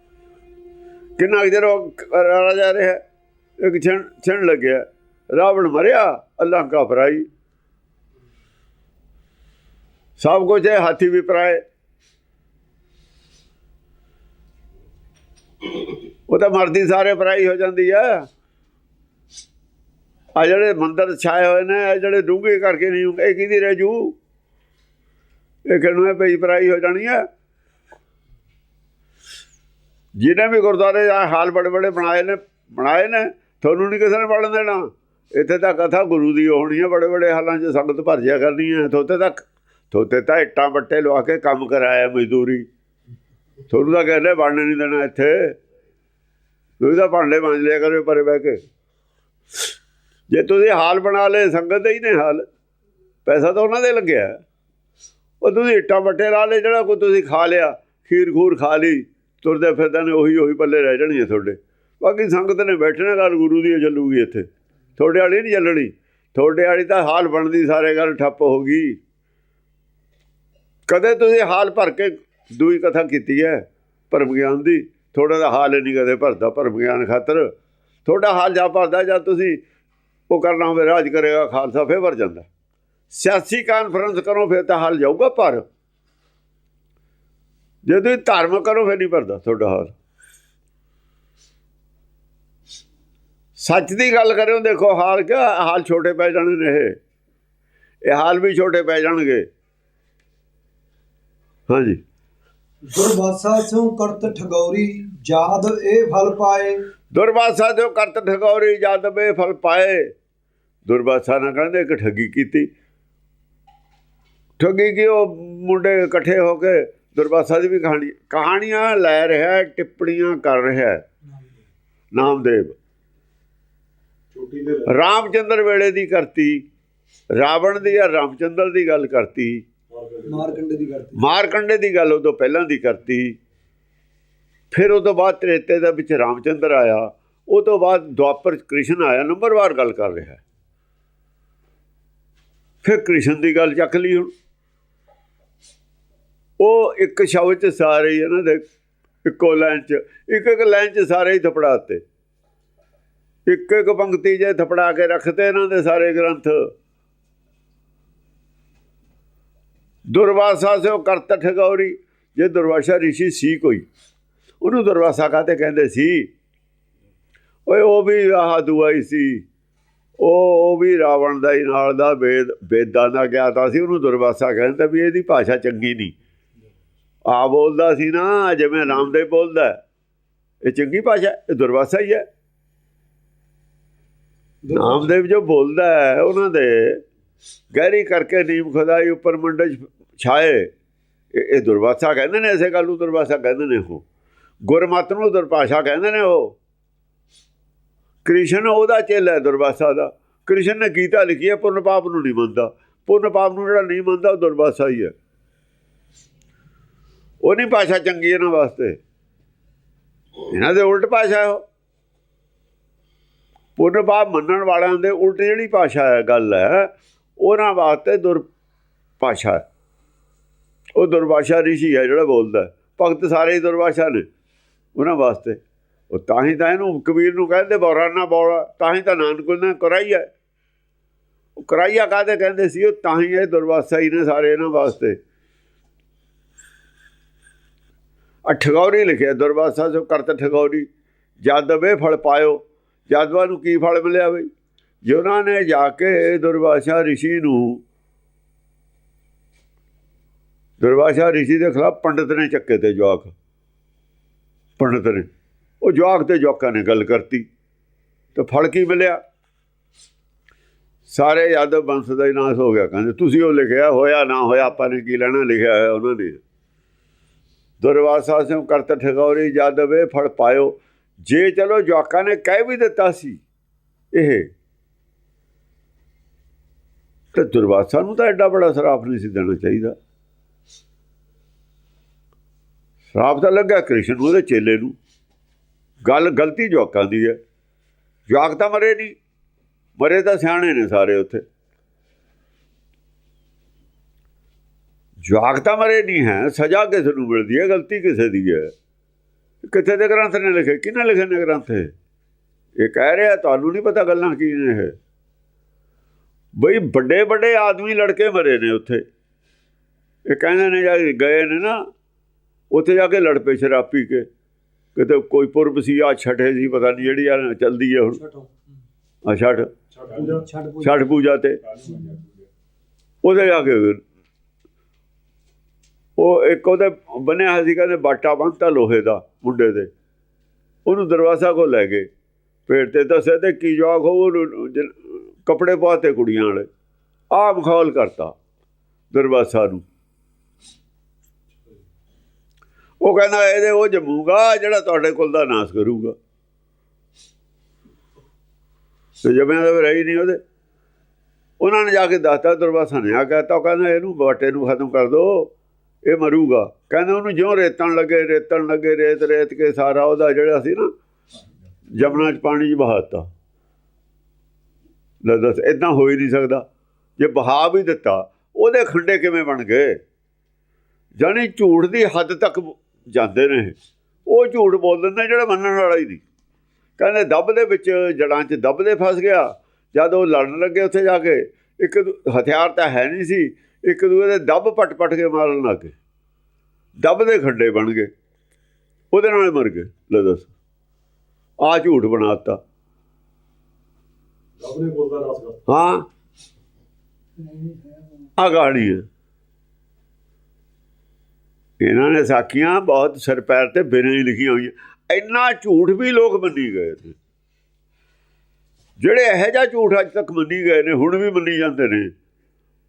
ਕਿੰਨਾ ਕੁ ਚਿਰ ਉਹ ਰਾਜਾ ਰਿਹਾ ਇੱਕ ਛਣ ਛਣ ਲੱਗਿਆ। ਰਾਵਣ ਮਰਿਆ ਅੱਲਾਹ ਕਾ ਸਭ ਕੁਝ ਹੈ ਹਾਥੀ ਵੀ ਪਰਾਏ ਉਹ ਤਾਂ ਮਰਦੀ ਸਾਰੇ ਪਰਾਈ ਹੋ ਜਾਂਦੀ ਆ। ਆ ਜਿਹੜੇ ਮੰਦਰ ਛਾਏ ਹੋਏ ਨੇ, ਇਹ ਜਿਹੜੇ ਡੂੰਘੇ ਕਰਕੇ ਨਹੀਂ ਇਹ ਕਿਹਦੀ ਰਹਿ ਜੂ? ਇਹ ਕਿਹਨੂੰ ਪਈ ਪਰਾਈ ਹੋ ਜਾਣੀ ਆ? ਜਿਹਨੇ ਵੀ ਗੁਰਦੁਆਰੇ ਆ ਹਾਲ ਬੜੇ ਬੜੇ ਬਣਾਏ ਨੇ ਬਣਾਏ ਨੇ, ਤੁਹਾਨੂੰ ਨਹੀਂ ਕਿਸੇ ਨੇ ਪੜਨ ਦੇਣਾ। ਇੱਥੇ ਤਾਂ ਕਥਾ ਗੁਰੂ ਦੀ ਹੋਣੀ ਹੈ ਬੜੇ ਬੜੇ ਹਾਲਾਂ 'ਚ ਸੰਗਤ ਭਰ ਜਿਆ ਕਰਨੀ ਹੈ ਥੋਤੇ ਤੱਕ, ਥੋਤੇ ਤਾਂ ਇੱਟਾਂ ਬੱਟੇ ਲਵਾ ਕੇ ਕੰਮ ਕਰਾਇਆ ਮਜ਼ਦੂਰੀ। ਤੁਹਾਨੂੰ ਤਾਂ ਕਹਿੰਦੇ ਬਣਨ ਨਹੀਂ ਦੇਣਾ ਇੱਥੇ। ਤੁਸੀਂ ਤਾਂ ਭਾਂਡੇ ਮਾਂਜ ਲਿਆ ਕਰੋ ਪਰੇ ਬਹਿ ਕੇ। ਜੇ ਤੁਸੀਂ ਹਾਲ ਬਣਾ ਲਏ, ਸੰਗਤ ਦੇ ਹੀ ਨੇ ਹਾਲ। ਪੈਸਾ ਤਾਂ ਉਹਨਾਂ ਦੇ ਲੱਗਿਆ। ਉਹ ਤੁਸੀਂ ਇੱਟਾਂ ਬੱਟੇ ਲਾ ਲਏ, ਜਿਹੜਾ ਕੋਈ ਤੁਸੀਂ ਖਾ ਲਿਆ, ਖੀਰ ਖੂਰ ਖਾ ਲਈ। ਤੁਰਦੇ ਫਿਰਦੇ ਨੇ, ਉਹੀ ਉਹੀ ਪੱਲੇ ਰਹਿ ਜਾਣੀਆਂ ਤੁਹਾਡੇ। ਬਾਕੀ ਸੰਗਤ ਨੇ ਬੈਠਣਾ, ਗੱਲ ਗੁਰੂ ਦੀ ਚੱਲੂਗੀ ਇੱਥੇ। ਤੁਹਾਡੇ ਵਾਲੀ ਨਹੀਂ ਚੱਲਣੀ। ਤੁਹਾਡੇ ਵਾਲੀ ਤਾਂ ਹਾਲ ਬਣਦੀ, ਸਾਰੇ ਗੱਲ ਠੱਪ ਹੋ ਗਈ। ਕਦੇ ਤੁਸੀਂ ਹਾਲ ਭਰ ਕੇ ਦੂਈ ਕਥਾ ਕੀਤੀ ਹੈ ਭਰਮ ਗਿਆਨ ਦੀ? ਥੋੜਾ ਦਾ ਹਾਲ ਹੀ ਨਹੀਂ ਕਦੇ ਭਰਦਾ, ਭਰਮ ਗਿਆਨ ਖਾਤਰ। ਤੁਹਾਡਾ ਹਾਲ ਜਾ ਭਰਦਾ ਜਾਂ ਤੁਸੀਂ ਉਹ ਕਰਨਾ ਹੋਵੇ, ਰਾਜ ਕਰੇਗਾ, ਖਾਲਸਾ ਫੇਰ ਭਰ ਜਾਂਦਾ। ਸਿਆਸੀ ਕਾਨਫਰੰਸ ਕਰੋ, ਫਿਰ ਤਾਂ ਹਾਲ ਜਾਊਗਾ, ਪਰ ਜੇ ਤੁਸੀਂ ਧਰਮ ਕਰੋ ਫਿਰ ਨਹੀਂ ਭਰਦਾ ਤੁਹਾਡਾ ਹਾਲ। ਸੱਚ ਦੀ ਗੱਲ ਕਰਿਓ ਦੇਖੋ ਹਾਲ ਕਿਆ ਹਾਲ ਛੋਟੇ ਪੈ ਜਾਣੇ ਨੇ ਇਹ। ਇਹ ਹਾਲ ਵੀ ਛੋਟੇ ਪੈ ਜਾਣਗੇ। ਹਾਂਜੀ। ਦੁਰਵਾਸਾ ਸਿਉ ਕਰਤ ਠਗੌਰੀ ਜਾਦ ਇਹ ਫਲ ਪਾਏ। ਦੁਰਵਾਸਾ ਜੋ ਕਰਤ ਠਗੌਰੀ ਜਦ ਬੇ ਫਲ ਪਾਏ। ਦੁਰਵਾਸਾ ਨਾ ਕਹਿੰਦੇ ਇੱਕ ਠੱਗੀ ਕੀਤੀ। ਠੱਗੀ ਕੀ ਉਹ ਮੁੰਡੇ ਇਕੱਠੇ ਹੋ ਕੇ ਦੁਰਵਾਸਾ ਦੀ ਵੀ ਕਹਾਣੀ ਕਹਾਣੀਆਂ ਲੈ ਰਿਹਾ ਟਿੱਪਣੀਆਂ ਕਰ ਰਿਹਾ ਨਾਮਦੇਵ। ਛੋਟੀ ਦੇ ਰਾਮਚੰਦਰ ਵੇਲੇ ਦੀ ਕਰਤੀ ਰਾਵਣ ਦੀ ਜਾਂ ਰਾਮਚੰਦਰ ਦੀ ਗੱਲ ਕਰਤੀ। ਮਾਰਕੰਡੇ ਦੀ ਕਰਤੀ। ਮਾਰਕੰਡੇ ਦੀ ਗੱਲ ਉਦੋਂ ਪਹਿਲਾਂ ਦੀ ਕਰਤੀ। ਫਿਰ ਉਹ ਤੋਂ ਬਾਅਦ ਤ੍ਰੇਤੇ ਦੇ ਵਿੱਚ ਰਾਮਚੰਦਰ ਆਇਆ। ਉਹ ਤੋਂ ਬਾਅਦ ਦੁਆਪਰ ਕ੍ਰਿਸ਼ਨ ਆਇਆ ਨੰਬਰਵਾਰ ਗੱਲ ਕਰ ਰਿਹਾ। ਫਿਰ ਕ੍ਰਿਸ਼ਨ ਦੀ ਗੱਲ ਚੱਕ ਲਈ ਹੁਣ। ਉਹ ਇੱਕ ਸ਼ਬਦ 'ਚ ਸਾਰੇ ਹੀ ਇਹਨਾਂ ਦੇ ਇੱਕੋ ਲਾਈਨ 'ਚ, ਇੱਕ ਇੱਕ ਲਾਈਨ 'ਚ ਸਾਰੇ ਹੀ ਥਪੜਾਤੇ। ਇੱਕ ਇੱਕ ਪੰਕਤੀ ਜੇ ਥਪੜਾ ਕੇ ਰੱਖਤੇ ਇਹਨਾਂ ਦੇ ਸਾਰੇ ਗ੍ਰੰਥ। ਦੁਰਵਾਸਾ ਸੇ ਉਹ ਕਰਤ ਠਗੌਰੀ ਜੇ ਦੁਰਵਾਸਾ ਰਿਸ਼ੀ ਸੀ ਕੋਈ। ਉਹਨੂੰ ਦੁਰਵਾਸਾ ਕਾਤੇ ਕਹਿੰਦੇ ਸੀ? ਓਏ, ਉਹ ਵੀ ਆਹ ਦੁਆਈ ਸੀ। ਉਹ ਉਹ ਵੀ ਰਾਵਣ ਦਾ ਹੀ ਨਾਲ ਦਾ ਵੇਦ, ਵੇਦਾਂ ਦਾ ਗਿਆਤਾ ਸੀ, ਉਹਨੂੰ ਦੁਰਵਾਸਾ ਕਹਿੰਦੇ ਵੀ ਇਹਦੀ ਭਾਸ਼ਾ ਚੰਗੀ ਨਹੀਂ। ਆ ਬੋਲਦਾ ਸੀ ਨਾ ਜਿਵੇਂ ਰਾਮਦੇਵ ਬੋਲਦਾ। ਇਹ ਚੰਗੀ ਭਾਸ਼ਾ ਇਹ ਦੁਰਵਾਸਾ ਹੀ ਹੈ। ਨਾਮਦੇਵ ਜੋ ਬੋਲਦਾ ਹੈ ਉਹਨਾਂ ਦੇ ਗਹਿਰੀ ਕਰਕੇ ਨੀਮ ਖੁਦਾਈ ਉੱਪਰ ਮੰਡਜ ਛਾਏ। ਇਹ ਦੁਰਵਾਸਾ ਕਹਿੰਦੇ ਨੇ ਐਸੇ ਗੱਲ ਨੂੰ ਦੁਰਵਾਸਾ ਕਹਿੰਦੇ ਨੇ ਉਹ। ਗੁਰਮਤ ਨੂੰ ਦੁਰਭਾਸ਼ਾ ਕਹਿੰਦੇ ਨੇ ਉਹ। ਕ੍ਰਿਸ਼ਨ ਉਹਦਾ ਚੇਲਾ ਦੁਰਵਾਸਾ ਦਾ। ਕ੍ਰਿਸ਼ਨ ਨੇ ਗੀਤਾ ਲਿਖੀ ਹੈ ਪੁੰਨ ਪਾਪ ਨੂੰ ਨਹੀਂ ਮੰਨਦਾ। ਪੁੰਨ ਪਾਪ ਨੂੰ ਜਿਹੜਾ ਨਹੀਂ ਮੰਨਦਾ ਉਹ ਦੁਰਵਾਸਾ ਹੀ ਹੈ। ਉਹ ਨਹੀਂ ਭਾਸ਼ਾ ਚੰਗੀ ਇਹਨਾਂ ਵਾਸਤੇ। ਇਹਨਾਂ ਦੇ ਉਲਟ ਭਾਸ਼ਾ ਹੈ ਉਹ। ਪੁੰਨ ਪਾਪ ਮੰਨਣ ਵਾਲਿਆਂ ਦੇ ਉਲਟ ਜਿਹੜੀ ਭਾਸ਼ਾ ਹੈ, ਗੱਲ ਹੈ, ਉਹਨਾਂ ਵਾਸਤੇ ਦੁਰ ਭਾਸ਼ਾ ਉਹ ਦੁਰਭਾਸ਼ਾ ਰਿਸ਼ੀ ਹੈ ਜਿਹੜਾ ਬੋਲਦਾ ਭਗਤ ਸਾਰੇ ਹੀ ਦੁਰਭਾਸ਼ਾ ਨੇ ਉਹਨਾਂ ਵਾਸਤੇ। ਉਹ ਤਾਂ ਹੀ ਤਾਂ ਇਹਨੂੰ ਕਬੀਰ ਨੂੰ ਕਹਿੰਦੇ ਬੋਰਾ ਨਾ ਬੋਲਾ, ਤਾਂ ਹੀ ਤਾਂ ਨਾਨਕ ਨੇ ਕਰਾਈਆ ਉਹ ਕਰਾਈਆ ਕਾਹਦੇ ਕਹਿੰਦੇ ਸੀ? ਉਹ ਤਾਂ ਹੀ ਇਹ ਦੁਰਵਾਸਾ ਹੀ ਨੇ ਸਾਰੇ ਇਹਨਾਂ ਵਾਸਤੇ। ਅਠਗੌਰੀ ਲਿਖਿਆ ਦੁਰਵਾਸਾ ਜੋ ਕਰਤ ਠਗੌਰੀ। ਜਦਵੇ ਫਲ ਪਾਇਓ ਜਦਵਾ ਨੂੰ ਕੀ ਫਲ ਮਿਲਿਆ ਬਈ? ਜੇ ਉਹਨਾਂ ਨੇ ਜਾ ਕੇ ਦੁਰਵਾਸਾ ਰਿਸ਼ੀ ਨੂੰ ਦੁਰਵਾਸਾ ਰਿਸ਼ੀ ਦੇ ਖਿਲਾਫ ਪੰਡਤ ਨੇ ਚੱਕੇ ਤੇ ਜਵਾਕ। ਪੰਡਤ ਨੇ। ਉਹ ਜਵਾਕ ਤੇ ਜਵਾਕਾਂ ਨੇ ਗੱਲ ਕਰਤੀ। ਤੇ ਫਲ ਕੀ ਮਿਲਿਆ? ਸਾਰੇ ਯਾਦਵ ਬੰਸ ਦਾ ਹੀ ਨਾਸ ਹੋ ਗਿਆ, ਕਹਿੰਦੇ, ਤੁਸੀਂ ਉਹ ਲਿਖਿਆ, ਹੋਇਆ, ਨਾ ਹੋਇਆ, ਆਪਾਂ ਨੇ ਕੀ ਲੈਣਾ, ਲਿਖਿਆ ਹੋਇਆ ਉਹਨਾਂ ਨੇ। ਦੁਰਵਾਸਾ ਸੇ ਕਰਤ ਠਗੌਰੀ ਜਾਦਵੇ ਫੜ ਪਾਇਓ। ਜੇ ਚਲੋ ਜਵਾਕਾਂ ਨੇ ਕਹਿ ਵੀ ਦਿੱਤਾ ਸੀ, ਇਹ ਤੇ ਦੁਰਵਾਸਾ ਨੂੰ ਤਾਂ ਐਡਾ ਬੜਾ ਸਰਾਫ ਨਹੀਂ ਸੀ ਦੇਣਾ ਚਾਹੀਦਾ। ਸਰਾਫ ਤਾਂ ਲੱਗਾ ਕ੍ਰਿਸ਼ਨ ਨੂੰ ਉਹਦੇ ਚੇਲੇ ਨੂੰ। ਗੱਲ ਗਲਤੀ ਜਵਾਕਾਂ ਦੀ ਹੈ। ਜਵਾਕ ਤਾਂ ਮਰੇ ਨਹੀਂ। ਮਰੇ ਤਾਂ ਸਿਆਣੇ ਨੇ ਸਾਰੇ ਉੱਥੇ। ਜਵਾਕ ਤਾਂ ਮਰੇ ਨਹੀਂ ਹੈ ਸਜ਼ਾ ਕਿਸ ਨੂੰ ਮਿਲਦੀ ਹੈ ਗਲਤੀ ਕਿਸੇ ਦੀ ਹੈ। ਕਿੱਥੇ ਦੇ ਗ੍ਰੰਥ ਨੇ ਲਿਖੇ? ਕਿਹਨੇ ਲਿਖੇ ਨੇ ਗ੍ਰੰਥ ਇਹ? ਕਹਿ ਰਿਹਾ ਤੁਹਾਨੂੰ ਨਹੀਂ ਪਤਾ ਗੱਲਾਂ ਕੀ ਨੇ ਇਹ। ਬਈ ਵੱਡੇ ਵੱਡੇ ਆਦਮੀ ਲੜਕੇ ਮਰੇ ਨੇ ਉੱਥੇ। ਇਹ ਕਹਿੰਦੇ ਨੇ ਜਾ ਗਏ ਨੇ ਨਾ ਉੱਥੇ ਜਾ ਕੇ ਲੜ ਪਏ ਸ਼ਰਾਬ ਪੀ ਕੇ। ਕਿਤੇ ਕੋਈ ਪੁਰਬ ਸੀ ਆ ਛਠੇ ਸੀ ਪਤਾ ਨਹੀਂ ਜਿਹੜੀ ਆ ਚੱਲਦੀ ਹੈ ਹੁਣ। ਛੱਡੋ ਆ ਛੱਡ ਛਠ ਪੂਜਾ। ਤੇ। ਉਹਦੇ ਜਾ ਕੇ ਉਹ ਇੱਕ ਉਹਦੇ ਬਣਿਆ ਹੋਇਆ ਸੀ ਕਹਿੰਦੇ ਬਾਟਾ ਬੰਨਤਾ ਲੋਹੇ ਦਾ ਮੁੰਡੇ ਦੇ। ਉਹਨੂੰ ਦਰਵਾਜ਼ਾ ਕੋ ਲੈ ਗਏ। ਪੇਟ ਤੇ ਦੱਸੇ ਤੇ ਕੀ ਜਵਾਕ ਹੋ, ਉਹਨੂੰ ਕੱਪੜੇ ਪਾਤੇ ਕੁੜੀਆਂ ਵਾਲੇ। ਆਪ ਖੋਲ ਕਰਤਾ ਦਰਵਾਜ਼ਾ ਨੂੰ। ਉਹ ਕਹਿੰਦਾ, ਇਹਦੇ ਉਹ ਜੰਮੂਗਾ, ਜਿਹੜਾ ਤੁਹਾਡੇ ਕੋਲ ਦਾ ਨਾਸ ਕਰੂਗਾ। ਤੇ ਜਮਿਆਂ ਦਾ ਰਹੀ ਨਹੀਂ ਉਹਦੇ। ਉਹਨਾਂ ਨੇ ਜਾ ਕੇ ਦੱਸਤਾ, ਦਰਵਾਜ਼ਾ ਨੇ ਆ ਕਹਤਾ ਉਹ ਕਹਿੰਦਾ, ਇਹਨੂੰ ਬਾਟੇ ਨੂੰ ਖਤਮ ਕਰ ਦੋ। ਇਹ ਮਰੂਗਾ। ਕਹਿੰਦਾ ਉਹਨੂੰ ਜਿਉਂ ਰੇਤਣ ਲੱਗੇ ਰੇਤਣ ਲੱਗੇ, ਰੇਤ ਰੇਤ ਕੇ ਸਾਰਾ ਉਹਦਾ ਜਿਹੜਾ ਸੀ ਨਾ, ਜਮਨਾ ਚ ਪਾਣੀ ਚ ਬਹਾਤਾ ਲੈ ਦੱਸ ਇਦਾਂ ਹੋ ਹੀ ਨਹੀਂ ਸਕਦਾ। ਜੇ ਬਹਾ ਵੀ ਦਿੱਤਾ, ਉਹਦੇ ਖੰਡੇ ਕਿਵੇਂ ਬਣ ਗਏ? ਜਾਨੀ ਝੂਠ ਦੀ ਹੱਦ ਤੱਕ ਜਾਂਦੇ ਨੇ ਉਹ ਝੂਠ ਬੋਲ ਦਿੰਦੇ, ਜਿਹੜਾ ਮੰਨਣ ਵਾਲਾ ਹੀ ਨਹੀਂ। ਕਹਿੰਦੇ ਦੱਬ ਦੇ ਵਿੱਚ, ਜੜਾਂ 'ਚ ਦੱਬ ਦੇ ਫਸ ਗਿਆ। ਜਦ ਉਹ ਲੜਨ ਲੱਗੇ ਉੱਥੇ ਜਾ ਕੇ, ਇੱਕ ਹਥਿਆਰ ਤਾਂ ਹੈ ਨਹੀਂ ਸੀ। ਇੱਕ ਦੂਏ ਦੇ ਦੱਬ ਪਟ-ਪਟ ਕੇ ਮਾਰਨ ਲੱਗੇ ਦੱਬ ਦੇ ਖੱਡੇ ਬਣ ਗਏ। ਉਹਦੇ ਨਾਲ ਮਰ ਗਏ। ਲੈ ਦੱਸ। ਆ ਝੂਠ ਬਣਾਤਾ। ਆਪਣੇ ਬੋਲਦਾ ਰਸ ਕਰ। ਹਾਂ। ਆ ਕਹਾਣੀ ਹੈ। ਇਹਨਾਂ ਨੇ ਸਾਖੀਆਂ ਬਹੁਤ ਸਿਰ ਪੈਰ ਤੇ ਬਿਨਾਂ ਹੀ ਲਿਖੀਆਂ ਹੋਈਆਂ। ਇੰਨਾ ਝੂਠ ਵੀ ਲੋਕ ਮੰਨੀ ਗਏ ਨੇ। ਜਿਹੜੇ ਇਹੋ ਜਿਹਾ ਝੂਠ ਅੱਜ ਤੱਕ ਮੰਨੀ ਗਏ ਨੇ ਹੁਣ ਵੀ ਮੰਨੀ ਜਾਂਦੇ ਨੇ।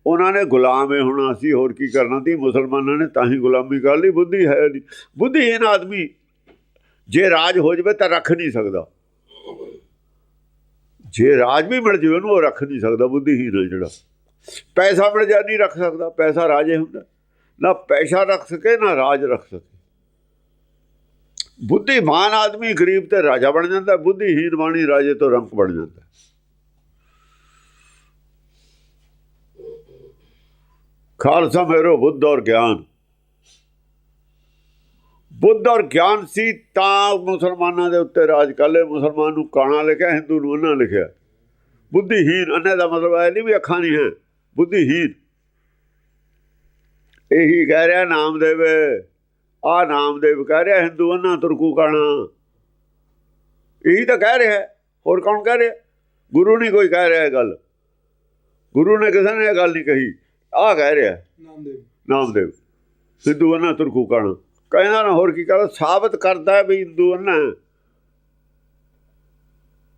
ਉਹਨਾਂ ਨੇ ਗੁਲਾਮ ਹੈ, ਹੁਣ ਅਸੀਂ ਹੋਰ ਕੀ ਕਰਨਾ? ਸੀ ਮੁਸਲਮਾਨਾਂ ਨੇ ਤਾਂ ਹੀ ਗੁਲਾਮੀ ਕਰ ਲਈ, ਬੁੱਧੀ ਹੈ ਨਹੀਂ। ਬੁੱਧੀਹੀਨ ਆਦਮੀ ਜੇ ਰਾਜ ਹੋ ਜਵੇ ਤਾਂ ਰੱਖ ਨਹੀਂ ਸਕਦਾ। ਜੇ ਰਾਜ ਵੀ ਮਿਲ ਜਾਵੇ ਉਹਨੂੰ ਉਹ ਰੱਖ ਨਹੀਂ ਸਕਦਾ ਬੁੱਧੀਹੀਨ ਹੈ ਜਿਹੜਾ। ਪੈਸਾ ਮਿਲ ਜਾ ਨਹੀਂ ਰੱਖ ਸਕਦਾ, ਪੈਸਾ ਰਾਜੇ ਹੁੰਦਾ। ਨਾ ਪੈਸਾ ਰੱਖ ਸਕੇ, ਨਾ ਰਾਜ ਰੱਖ ਸਕੇ। ਬੁੱਧੀਮਾਨ ਆਦਮੀ ਗਰੀਬ ਤੇ ਰਾਜਾ ਬਣ ਜਾਂਦਾ ਬੁੱਧੀਹੀਨ ਬਾਣੀ ਰਾਜੇ ਤੋਂ ਰੰਕ ਬਣ ਜਾਂਦਾ। ਖਾਲਸਾ ਮੇਰੋ ਬੁੱਧ ਔਰ ਗਿਆਨ। ਬੁੱਧ ਔਰ ਗਿਆਨ ਸੀ ਤਾਂ ਮੁਸਲਮਾਨਾਂ ਦੇ ਉੱਤੇ ਰਾਜ ਕਰ ਲਏ। ਮੁਸਲਮਾਨ ਨੂੰ ਕਾਣਾ ਲਿਖਿਆ, ਹਿੰਦੂ ਨੂੰ ਉਹਨਾਂ ਲਿਖਿਆ। ਬੁੱਧੀਹੀਨ ਅੰਨੇ ਦਾ ਮਤਲਬ ਇਹ ਨਹੀਂ ਵੀ ਅੱਖਾਂ ਨਹੀਂ ਹੈ ਬੁੱਧੀਹੀਨ ਇਹੀ ਕਹਿ ਰਿਹਾ ਨਾਮਦੇਵ। ਆ ਨਾਮਦੇਵ ਕਹਿ ਰਿਹਾ ਹਿੰਦੂ ਅੰਨਾ, ਤੁਰਕੂ ਕਾਣਾ। ਇਹੀ ਤਾਂ ਕਹਿ ਰਿਹਾ। ਹੋਰ ਕੌਣ ਕਹਿ ਰਿਹਾ? ਗੁਰੂ ਨਹੀਂ ਕੋਈ ਕਹਿ ਰਿਹਾ ਇਹ ਗੱਲ। ਗੁਰੂ ਨੇ ਕਿਸੇ ਨੇ ਇਹ ਗੱਲ ਨਹੀਂ ਕਹੀ। ਆ ਕਹਿ ਰਿਹਾ। ਨਾਮਦੇਵ। ਨਾਮਦੇਵ। ਹਿੰਦੂ ਅੰਨਾ ਤੁਰਕੂ ਕਾਣਾ। ਕਹਿੰਦਾ ਨਾ ਹੋਰ ਕੀ ਕਰਦਾ ਸਾਬਤ ਕਰਦਾ ਵੀ ਹਿੰਦੂ ਅੰਨਾ।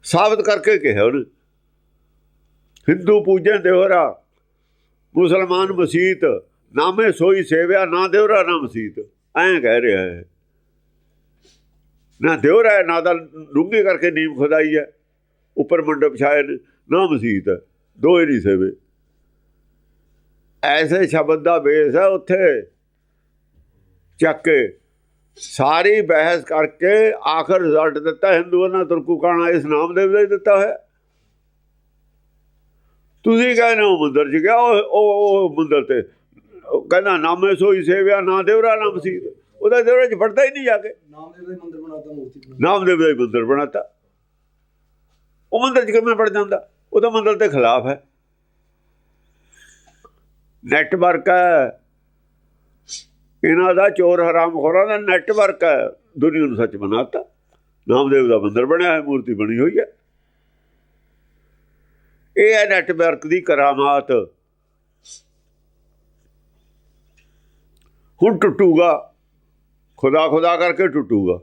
ਸਾਬਤ ਕਰਕੇ ਕਿਹਾ ਉਹਨੇ। ਹਿੰਦੂ ਪੂਜਨ ਦੇਵਰਾ ਮੁਸਲਮਾਨ ਮਸੀਤ। ਨਾਮੇ ਸੋਈ ਸੇਵਿਆ ਨਾ ਦਿਉਰਾ ਨਾ ਮਸੀਤ। ਐਂ ਕਹਿ ਰਿਹਾ ਹੈ ਨਾ ਦਿਉਰਾ ਹੈ ਨਾ ਦਾ ਡੂੰਘੀ ਕਰਕੇ ਨੀਮ ਖੁਦਾਈ ਹੈ। ਉੱਪਰ ਮੰਡਪ ਛਾਏ ਨੇ ਮਸੀਤ। ਦੋ ਹੀ ਨਹੀਂ ਸੇਵੇ। ਐਸੇ ਸ਼ਬਦ ਦਾ ਬੇਸ ਹੈ ਉੱਥੇ। ਚੱਕ ਕੇ ਸਾਰੀ ਬਹਿਸ ਕਰਕੇ ਆਖਰ ਰਿਜ਼ਲਟ ਦਿੱਤਾ ਹਿੰਦੂਆਂ ਨੇ ਤੁਰਕੂ ਕਾਣਾ ਇਸ ਨਾਮ ਦੇ ਵੀ ਦਿੱਤਾ ਹੈ ਤੁਸੀਂ ਕਹਿੰਦੇ ਹੋ ਮੰਦਰ ਚ ਗਿਆ ਉਹ ਉਹ ਮੰਦਰ ਤੇ ਕਹਿੰਦਾ ਨਾਮੇ ਸੋਈ ਸੇਵਿਆ ਨਾ ਦੇਵਰਾ ਨਾ ਮਸੀਤ। ਉਹਦਾ ਦੇਵਰਾ ਚ ਫੜਦਾ ਹੀ ਨਹੀਂ ਜਾ ਕੇ। ਨਾਮ ਦੇ ਮੰਦਰ ਬਣਾਤਾ ਮੂਰਤੀ ਬਣਾ ਨਾਮਦੇਵ ਦਾ ਹੀ ਮੰਦਰ ਬਣਾਤਾ। ਉਹ ਮੰਦਰ ਚ ਕਿਵੇਂ ਪੜ ਜਾਂਦਾ? ਉਹ ਤਾਂ ਮੰਦਰ ਦੇ ਖਿਲਾਫ ਹੈ। ਨੈਟਵਰਕ ਹੈ। ਇਹਨਾਂ ਦਾ ਚੋਰ ਹਰਾਮਖੋਰਾਂ ਦਾ ਨੈਟਵਰਕ ਹੈ। ਦੁਨੀਆ ਨੂੰ ਸੱਚ ਬਣਾਤਾ। ਨਾਮਦੇਵ ਦਾ ਮੰਦਰ ਬਣਿਆ ਹੈ, ਮੂਰਤੀ ਬਣੀ ਹੋਈ ਹੈ। ਇਹ ਹੈ ਨੈਟਵਰਕ ਦੀ ਕਰਾਮਾਤ। ਹੁਣ ਟੁੱਟੂਗਾ। ਖੁਦਾ ਖੁਦਾ ਕਰਕੇ ਟੁੱਟੂਗਾ।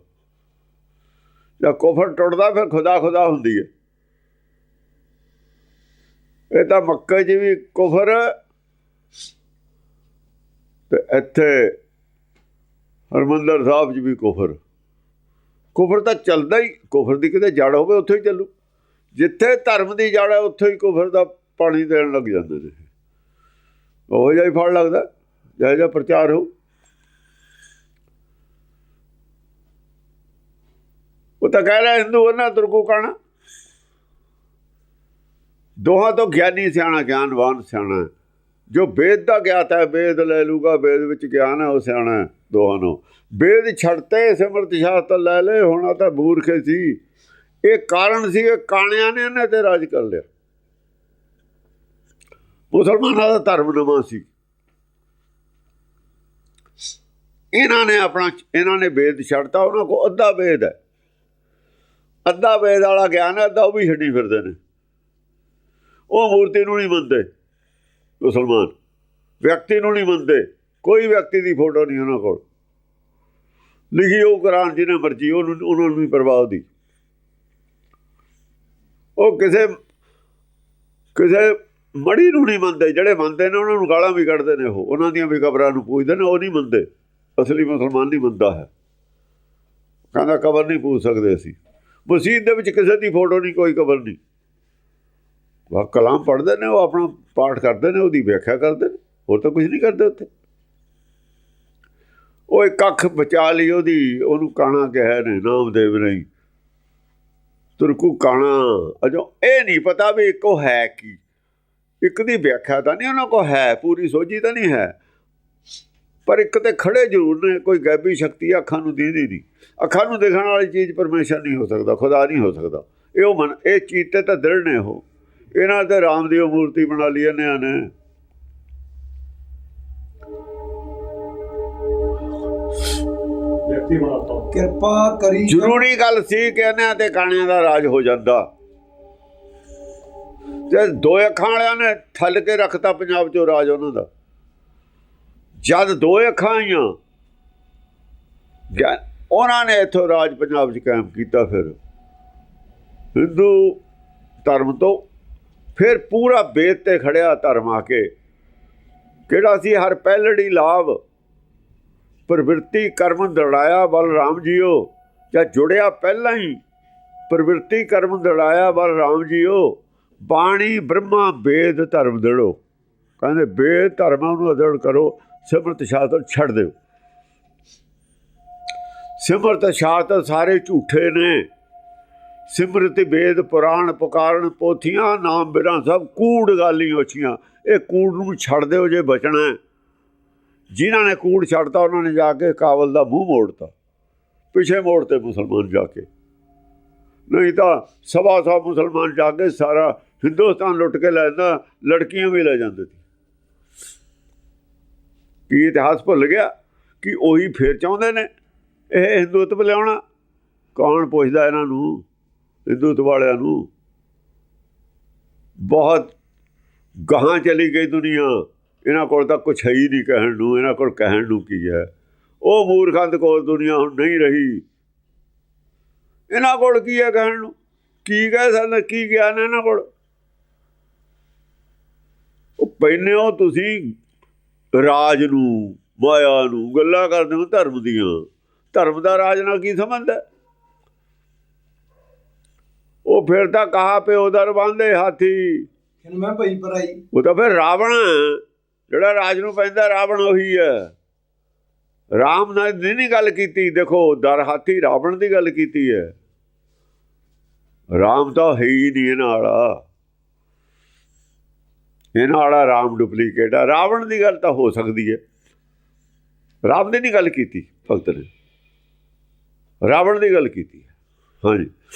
ਜਦ ਕੁਫਰ ਟੁੱਟਦਾ, ਫਿਰ ਖੁਦਾ ਖੁਦਾ ਹੁੰਦੀ ਹੈ। ਇਹ ਤਾਂ ਮੱਕੇ 'ਚ ਵੀ ਕੁਫਰ ਤੇ ਇੱਥੇ ਹਰਮੰਦਰ ਸਾਹਿਬ 'ਚ ਵੀ ਕੁਫਰ। ਕੁਫਰ ਤਾਂ ਚੱਲਦਾ ਹੀ, ਕੁਫਰ ਦੀ ਕਿਤੇ ਜੜ ਹੋਵੇ ਉੱਥੇ ਹੀ ਚੱਲੂ। ਜਿੱਥੇ ਧਰਮ ਦੀ ਜੜ ਹੈ, ਉੱਥੇ ਹੀ ਕੁਫਰ ਦਾ ਪਾਣੀ ਦੇਣ ਲੱਗ ਜਾਂਦੇ ਨੇ। ਉਹ ਜਿਹਾ ਹੀ ਫੜ ਲੱਗਦਾ, ਜਿਹੋ ਜਿਹਾ ਪ੍ਰਚਾਰ ਹੋ ਉਹ ਤਾਂ ਕਹਿ ਰਿਹਾ ਹਿੰਦੂ ਉਹਨਾਂ ਤੁਰਕੂ ਕਾਣਾ। ਦੋਹਾਂ ਤੋਂ ਗਿਆਨੀ ਸਿਆਣਾ, ਗਿਆਨਵਾਨ ਸਿਆਣਾ। ਜੋ ਵੇਦ ਦਾ ਗਿਆਤ ਹੈ, ਵੇਦ ਲੈ ਲੂਗਾ ਵੇਦ ਵਿੱਚ ਗਿਆਨ ਹੈ, ਉਹ ਸਿਆਣਾ ਹੈ, ਦੋਹਾਂ ਨੂੰ। ਵੇਦ ਛੱਡਤੇ, ਸਿਮਰਤ ਸ਼ਾਸਤਰ ਲੈ ਲੈ ਹੋਣਾ ਤਾਂ ਮੂਰਖੇ ਸੀ। ਇਹ ਕਾਰਨ ਸੀ, ਇਹ ਕਾਣਿਆਂ ਨੇ ਇਹਨਾਂ ਤੇ ਰਾਜ ਕਰ ਲਿਆ। ਮੁਸਲਮਾਨਾਂ ਦਾ ਧਰਮ ਨਵਾਂ ਸੀ। ਇਹਨਾਂ ਨੇ ਆਪਣਾ, ਇਹਨਾਂ ਨੇ ਵੇਦ ਛੱਡਤਾ, ਉਹਨਾਂ ਕੋ ਅੱਧਾ ਵੇਦ ਹੈ। ਅੱਧਾ ਵੇਦ ਵਾਲਾ ਗਿਆਨ ਹੈ, ਅੱਧਾ ਉਹ ਵੀ ਛੱਡੀ ਫਿਰਦੇ ਨੇ। ਉਹ ਮੂਰਤੀ ਨੂੰ ਨਹੀਂ ਮੰਨਦੇ। ਮੁਸਲਮਾਨ। ਵਿਅਕਤੀ ਨੂੰ ਨਹੀਂ ਮੰਨਦੇ। ਕੋਈ ਵਿਅਕਤੀ ਦੀ ਫੋਟੋ ਨਹੀਂ ਉਹਨਾਂ ਕੋਲ। ਲਿਖੀ ਉਹ ਕੁਰਾਨ ਜਿਹਨੇ ਮਰਜ਼ੀ, ਉਹਨੂੰ ਉਹਨਾਂ ਨੂੰ ਨਹੀਂ ਪਰਵਾਹ ਉਹਦੀ। ਉਹ ਕਿਸੇ ਕਿਸੇ ਮੜੀ ਨੂੰ ਨਹੀਂ ਮੰਨਦੇ। ਜਿਹੜੇ ਮੰਨਦੇ ਨੇ, ਉਹਨਾਂ ਨੂੰ ਗਾਲਾਂ ਵੀ ਕੱਢਦੇ ਨੇ ਉਹ। ਉਹਨਾਂ ਦੀਆਂ ਵੀ ਕਬਰਾਂ ਨੂੰ ਪੂਜਦੇ ਨੇ, ਉਹ ਨਹੀਂ ਮੰਨਦੇ। ਅਸਲੀ ਮੁਸਲਮਾਨ ਨਹੀਂ ਮੰਨਦਾ ਹੈ। ਕਹਿੰਦਾ ਕਬਰ ਨਹੀਂ ਪੂਜ ਸਕਦੇ ਅਸੀਂ। ਮਸਜਿਦ ਦੇ ਵਿੱਚ ਕਿਸੇ ਦੀ ਫੋਟੋ ਨਹੀਂ, ਕੋਈ ਕਬਰ ਨਹੀਂ। ਵਾ ਕਲਾਮ ਪੜ੍ਹਦੇ ਨੇ, ਉਹ ਆਪਣਾ ਪਾਠ ਕਰਦੇ ਨੇ, ਉਹਦੀ ਵਿਆਖਿਆ ਕਰਦੇ ਨੇ, ਹੋਰ ਤਾਂ ਕੁਝ ਨਹੀਂ ਕਰਦੇ ਉੱਥੇ। ਉਹ ਇੱਕ ਅੱਖ ਬਚਾ ਲਈ ਉਹਦੀ, ਉਹਨੂੰ ਕਾਣਾ ਕਿਹਾ ਨੇ, ਨਾਮਦੇਵ ਨਹੀਂ ਤੁਰਕੂ ਕਾਣਾ, ਅਜੋ ਇਹ ਨਹੀਂ ਪਤਾ ਵੀ ਇੱਕੋ ਹੈ ਕੀ। ਇੱਕ ਦੀ ਵਿਆਖਿਆ ਤਾਂ ਨਹੀਂ ਉਹਨਾਂ ਕੋ ਹੈ, ਪੂਰੀ ਸੋਝੀ ਤਾਂ ਨਹੀਂ ਹੈ। ਪਰ ਇੱਕ ਤੇ ਖੜੇ ਜ਼ਰੂਰ ਨੇ, ਕੋਈ ਗੈਬੀ ਸ਼ਕਤੀ ਅੱਖਾਂ ਨੂੰ ਦੇ ਦੀ ਨਹੀਂ। ਅੱਖਾਂ ਨੂੰ ਦੇਖਣ ਵਾਲੀ ਚੀਜ਼ ਪਰਮੇਸ਼ਰ ਨਹੀਂ ਹੋ ਸਕਦਾ, ਖੁਦਾ ਨਹੀਂ ਹੋ ਸਕਦਾ। ਇਹ ਉਹ ਮਨ, ਇਹ ਚੀਜ਼ ਤੇ ਤਾਂ ਦ੍ਰਿੜ ਨੇ ਉਹ। ਇਹਨਾਂ ਤੇ ਰਾਮ ਦੀ ਉਹ ਮੂਰਤੀ ਬਣਾ ਲਈ ਇਹਨਾਂ ਨੇ। ਵਿਅਕਤੀ ਬਣਾਤਾ। ਕਿਰਪਾ ਕਰੀ ਜ਼ਰੂਰੀ ਗੱਲ ਸੀ ਕਿ ਇਹਨਾਂ ਤੇ ਕਾਣਿਆਂ ਦਾ ਰਾਜ ਹੋ ਜਾਂਦਾ। ਤੇ ਦੋ ਅੱਖਾਂ ਵਾਲਿਆਂ ਨੇ ਥੱਲ ਕੇ ਰੱਖਤਾ ਪੰਜਾਬ 'ਚੋਂ ਰਾਜ ਉਹਨਾਂ ਦਾ। ਜਦ ਦੋ ਅੱਖਾਂ ਆਈਆਂ ਉਹਨਾਂ ਨੇ ਇੱਥੋਂ ਰਾਜ ਪੰਜਾਬ 'ਚ ਕਾਇਮ ਕੀਤਾ ਫਿਰ। ਹਿੰਦੂ ਧਰਮ ਤੋਂ ਫਿਰ ਪੂਰਾ ਬੇਦ ਤੇ ਖੜਿਆ ਧਰਮ ਆ ਕੇ, ਕਿਹੜਾ ਸੀ ਹਰ ਪਹਿਲੜੀ ਲਾਭ ਪ੍ਰਵਿਰਤੀ ਕਰਮ ਦੜਾਇਆ ਬਲ ਰਾਮ ਜੀਓ, ਜਾਂ ਜੁੜਿਆ ਪਹਿਲਾਂ ਹੀ, ਪ੍ਰਵਿਰਤੀ ਕਰਮ ਦੜਾਇਆ ਬਲ ਰਾਮ ਜੀਓ, ਬਾਣੀ ਬ੍ਰਹਮਾ ਵੇਦ ਧਰਮ ਦੜੋ। ਕਹਿੰਦੇ ਵੇਦ ਧਰਮਾਂ ਨੂੰ ਅਦੜ ਕਰੋ, ਸਿਮਰਤ ਸ਼ਾਸਤਰ ਛੱਡ ਦਿਓ। ਸਿਮਰਤ ਸ਼ਾਸਤਰ ਸਾਰੇ ਝੂਠੇ ਨੇ। ਸਿਮਰਤ, ਵੇਦ, ਪੁਰਾਣ ਪੁਕਾਰਨ ਪੋਥੀਆਂ, ਨਾਮ, ਬਿਰਾਂ ਸਭ ਕੂੜ ਗਾਲੀ ਓਛੀਆਂ ਇਹ ਕੂੜ ਨੂੰ ਛੱਡ ਦਿਓ ਜੇ ਬਚਣਾ ਹੈ। ਜਿਨ੍ਹਾਂ ਨੇ ਕੂੜ ਛੱਡਤਾ, ਉਹਨਾਂ ਨੇ ਜਾ ਕੇ ਕਾਬਲ ਦਾ ਮੂੰਹ ਮੋੜਤਾ। ਪਿਛੇ ਮੋੜਤੇ ਮੁਸਲਮਾਨ ਜਾ ਕੇ। ਨਹੀਂ ਤਾਂ ਸਵਾ ਸਵਾ ਮੁਸਲਮਾਨ ਜਾ ਕੇ ਸਾਰਾ ਹਿੰਦੁਸਤਾਨ ਲੁੱਟ ਕੇ ਲੈ ਜਾਂਦਾ, ਲੜਕੀਆਂ ਵੀ ਲੈ ਜਾਂਦੇ ਸੀ। ਕੀ ਇਤਿਹਾਸ ਭੁੱਲ ਗਿਆ ਕਿ ਉਹੀ ਫੇਰ ਚਾਹੁੰਦੇ ਨੇ? ਇਹ ਹਿੰਦੂਤਵ ਲਿਆਉਣਾ। ਕੌਣ ਪੁੱਛਦਾ ਇਹਨਾਂ ਨੂੰ? ਹਿੰਦੂਤ ਵਾਲਿਆਂ ਨੂੰ ਬਹੁਤ ਗਾਹਾਂ ਚਲੀ ਗਈ ਦੁਨੀਆ। ਇਹਨਾਂ ਕੋਲ ਤਾਂ ਕੁਛ ਹੈ ਹੀ ਨਹੀਂ ਕਹਿਣ ਨੂੰ। ਇਹਨਾਂ ਕੋਲ ਕਹਿਣ ਨੂੰ ਕੀ ਹੈ? ਉਹ ਮੂਰਖੰਦ ਕੋਲ ਦੁਨੀਆ ਹੁਣ ਨਹੀਂ ਰਹੀ। ਇਹਨਾਂ ਕੋਲ ਕੀ ਹੈ ਕਹਿਣ ਨੂੰ? ਕੀ ਕਹਿ ਸਕਦੇ? ਕੀ ਗਿਆਨ ਹੈ ਇਹਨਾਂ ਕੋਲ? ਉਹ ਪਹਿਨੇ ਹੋ ਤੁਸੀਂ ਰਾਜ ਨੂੰ, ਮਾਇਆ ਨੂੰ, ਗੱਲਾਂ ਕਰਦੇ ਹੋ ਧਰਮ ਦੀਆਂ। ਧਰਮ ਦਾ ਰਾਜ ਨਾਲ ਕੀ ਸੰਬੰਧ ਹੈ? ਉਹ ਫਿਰ ਤਾਂ ਕਹਾ ਪਿਓ ਦਰ ਬੰਦੇ ਹਾਥੀ। ਖਿਨ ਮੈਂ ਭਈ ਪਰਾਈ ਉਹ ਤਾਂ ਫਿਰ ਰਾਵਣ। ਜਿਹੜਾ ਰਾਜ ਨੂੰ ਪੈਂਦਾ ਰਾਵਣ ਉਹੀ ਹੈ। ਰਾਮ ਨਾਲ ਨਹੀਂ ਗੱਲ ਕੀਤੀ। ਦੇਖੋ ਦਰ ਹਾਥੀ ਰਾਵਣ ਦੀ ਗੱਲ ਕੀਤੀ ਹੈ। ਰਾਮ ਤਾਂ ਹੈ ਹੀ ਨਹੀਂ ਇਹਨਾਂ ਵਾਲਾ ਇਹਨਾਂ ਵਾਲਾ ਰਾਮ ਡੁਪਲੀਕੇਟ ਹੈ ਰਾਵਣ ਦੀ ਗੱਲ ਤਾਂ ਹੋ ਸਕਦੀ ਹੈ। ਰਾਮ ਦੀ ਨਹੀਂ ਗੱਲ ਕੀਤੀ ਭਗਤ ਨੇ। ਰਾਵਣ ਦੀ ਗੱਲ ਕੀਤੀ ਹਾਂਜੀ।